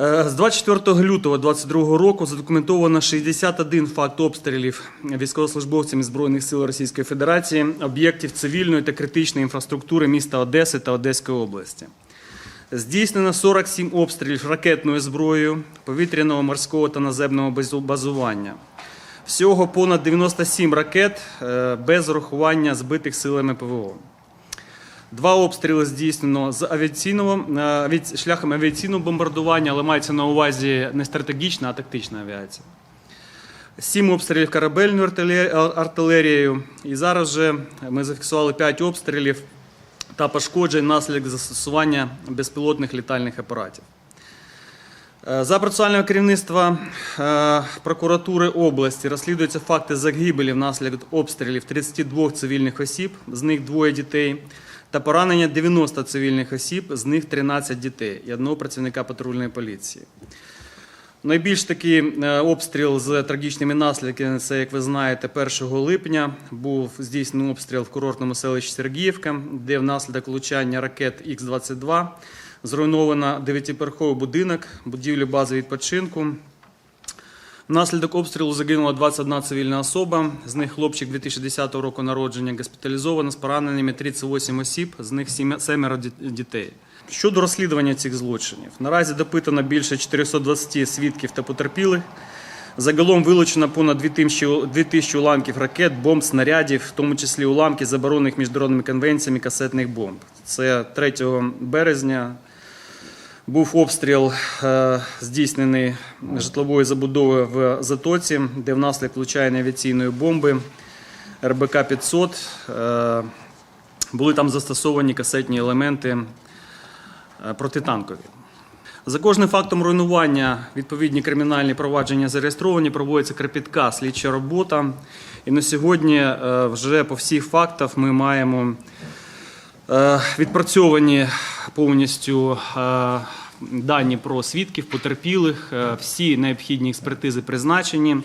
Е, З 24 лютого 2022 року задокументовано 61 факт обстрілів військовослужбовцями Збройних сил Російської Федерації об'єктів цивільної та критичної інфраструктури міста Одеси та Одеської області. Здійснено 47 обстрілів ракетною зброєю, повітряного, морського та наземного базування. Всього понад 97 ракет е, без урахування збитих силами ПВО. Два обстріли здійснено з авіаційного е, шляхом авіаційного бомбардування, але мається на увазі не стратегічна, а тактична авіація. Сім обстрілів корабельною артилерією. І зараз же ми зафіксували п'ять обстрілів та пошкоджень внаслідок застосування безпілотних літальних апаратів. Е, За процесуального керівництва е, прокуратури області розслідуються факти загибелі внаслідок обстрілів 32 цивільних осіб, з них двоє дітей, та поранення 90 цивільних осіб, з них 13 дітей і одного працівника патрульної поліції. Найбільш такий е, обстріл з трагічними наслідками, це, як ви знаєте, 1 липня був здійснений обстріл в курортному селищі Сергіївка, де внаслідок влучання ракет Х-22 зруйновано дев'ятиповерховий будинок, будівлю бази відпочинку. Внаслідок обстрілу загинула 21 цивільна особа, з них хлопчик 2010 року народження, госпіталізовано з пораненнями 38 осіб, з них сім- семеро ді- дітей. Щодо розслідування цих злочинів, наразі допитано більше 420 свідків та потерпілих. Загалом вилучено понад 2000 2000 уламків ракет, бомб, снарядів, в тому числі уламки заборонених міжнародними конвенціями касетних бомб. Це 3 березня був обстріл е, здійснений житлової забудови в Затоці, де внаслідок влучання авіаційної бомби РБК 500 е, були там застосовані касетні елементи е, протитанкові. За кожним фактом руйнування відповідні кримінальні провадження зареєстровані, проводиться кропітка слідча робота. І на сьогодні вже по всіх фактах ми маємо Відпрацьовані повністю е, дані про свідків, потерпілих, е, всі необхідні експертизи призначені.